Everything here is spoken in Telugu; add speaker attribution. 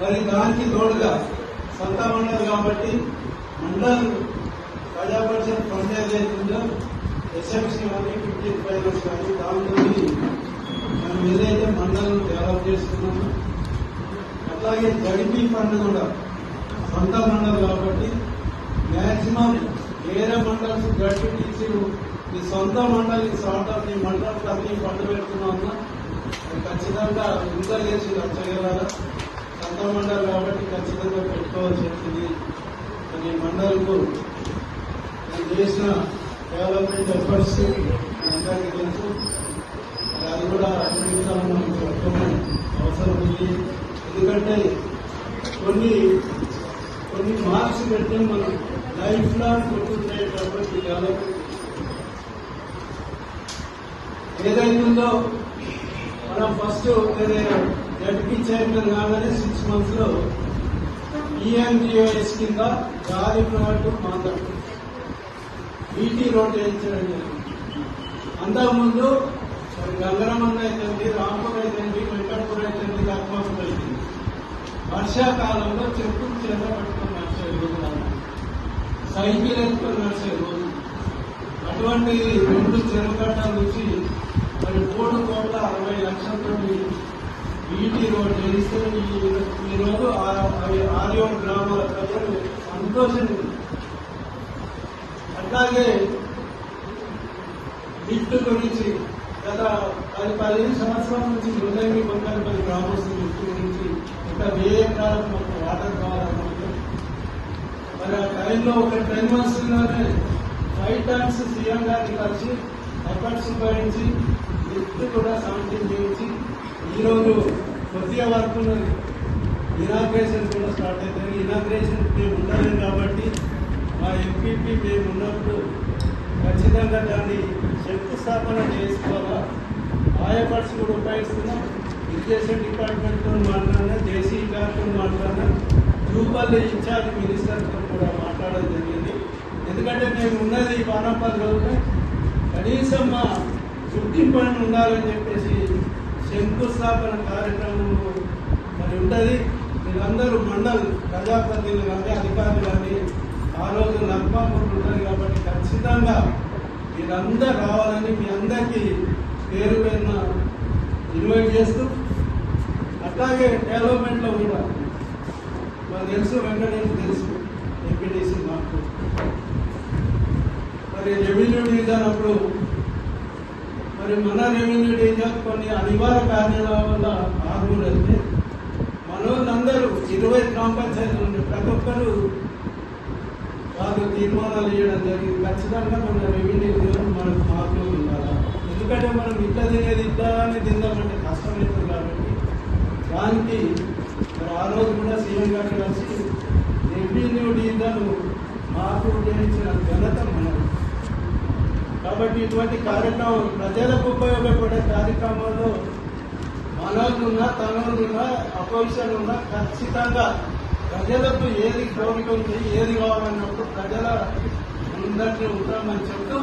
Speaker 1: మరి దానికి తోడుగా సొంత మండలి కాబట్టి మండల్ ప్రజా పరిషత్ ఫండ్ ఎస్ఎంసీ కానీ ఫిఫ్టీ ఫైనాన్స్ కానీ దాంతో మనం ఏదైతే మండలం డెవలప్ చేస్తున్నామో అట్లాగే జడిపి ఫండ్ కూడా సొంత మండలి కాబట్టి మ్యాక్సిమం వేరే మండల్స్ గట్టి తీసి మీ సొంత మండలి సార్ట్ ఆఫ్ ఈ మండలి అన్ని ఫండ్ పెడుతున్నా ఖచ్చితంగా ఇంకా చేసి వచ్చగలరా సొంత మండలి కాబట్టి ఖచ్చితంగా పెట్టుకోవాల్సి వచ్చింది మరి మండలకు నేను చేసిన డెవలప్మెంట్ ఎఫర్ట్స్ అందరికీ తెలుసు. మరి అది కూడా అభివృద్ధిలో మనం చెప్పడం అవసరం ఉంది. ఎందుకంటే కొన్ని కొన్ని మార్క్స్ పెట్టే మనం లైఫ్ లాంగ్ గుర్తుండేటటువంటి డెవలప్మెంట్ ఏదైతుందో మనం ఫస్ట్ జడ్పీ చైర్మన్ కాగానే సిక్స్ మంత్స్లో ఈఎన్జిఓఎస్ కింద గాలి ప్లాంట్ మాట్లాడుతుంది బీటీ రోడ్ వేయించడం జరిగింది. అంతకుముందు గంగరమన్న అయితుంది రాంపూర్ అయితుంది వెంకటపూర్ అయితుంది లక్మాపూర్ అయితుంది వర్షాకాలంలో చెప్పులు చేత పట్టుకొని నడిచే రోజులు సైకిల్ ఎత్తుకొని నడిచే రోజు అటువంటి రెండు చెరుగడ్డల నుంచి మరి మూడు కోట్ల అరవై లక్షలతో బీటీ రోడ్ చేయిస్తే ఈ- ఈ గ్రామాల ప్రజలు సంతోషంగా అట్లాగే లిఫ్ట్ గురించి గత పది పదిహేను సంవత్సరాల నుంచి హృదయం పది గ్రామస్తుల లిఫ్ట్ గురించి ఇంకా వేరే కాలం మాకు వాటర్ కావాలనుకుంటే మరి ఆ టైంలో ఒక టెన్ మంత్స్లోనే ఫైవ్ టైమ్స్ సీఎం గారిని కలిసి ఎఫర్ట్స్ ఉపయోగించి లిఫ్ట్ కూడా శాంక్షన్ చేయించి ఈరోజు కొద్దిగా వరకు ఇనాగ్రేషన్ కూడా స్టార్ట్ అవుతుంది ఇనాగ్రేషన్ మేము ఉండాలి కాబట్టి మా ఎంపీపీ మేము ఉన్నప్పుడు ఖచ్చితంగా దాన్ని శంకుస్థాపన చేసుకోవాలా? ఆయా ఎఫర్ట్స్ కూడా ఉపయోగిస్తున్నాం. ఇరిగేషన్ డిపార్ట్మెంట్తో మాట్లాడినా జేసీ గారితో మాట్లాడినా రూపల్లి ఇన్ఛార్జ్ మినిస్టర్తో కూడా మాట్లాడడం జరిగింది. ఎందుకంటే మేము ఉన్నది వానపల్లి రోజునే కనీసం మా గుర్తింపు అని ఉండాలని చెప్పేసి శంకుస్థాపన కార్యక్రమం మరి ఉంటుంది. మీరందరూ మండల్ ప్రజాప్రతినిధులు కానీ అధికారులు కానీ ఆ రోజు నర్మాపూర్లు ఉంటుంది కాబట్టి ఖచ్చితంగా మీరందరూ రావాలని మీ అందరికీ పేరు పేరున ఇన్వైట్ చేస్తూ అట్లాగే డెవలప్మెంట్లో కూడా మాకు తెలుసు వెంకటేష్ తెలుసు ఎంపీటీసీ మాకు మరి రెవెన్యూ డివిజన్ అప్పుడు మరి మన రెవెన్యూ డేగా కొన్ని అనివార్య కారణాల వల్ల ఆర్మూర్ మనోళ్ళందరూ ఇరవై గ్రామ పంచాయతీలు ఉండే ప్రతి ఒక్కరు వాళ్ళు తీర్మానాలు చేయడం జరిగింది. ఖచ్చితంగా మన రెవెన్యూ డివిజన్ మనకు మార్పులు ఉండాలి? ఎందుకంటే మనం ఇట్లా తినేది ఇట్లా అని తిందామంటే కష్టమవుతుంది కాబట్టి దానికి మరి ఆ రోజు కూడా సీఎం గారు కలిసి రెవెన్యూ డీలను మార్పు చేయించిన ఘనత కాబట్టి ఇటువంటి కార్యక్రమం ప్రజలకు ఉపయోగపడే కార్యక్రమాలు మనోళ్ళున్నా తనోళ్ళున్నా అపోజిషన్ ఉన్నా ఖచ్చితంగా ప్రజలకు ఏది కోరిక ఉంది ఏది కావాలన్నప్పుడు ప్రజల అందరినీ ఉంటామని చెప్తూ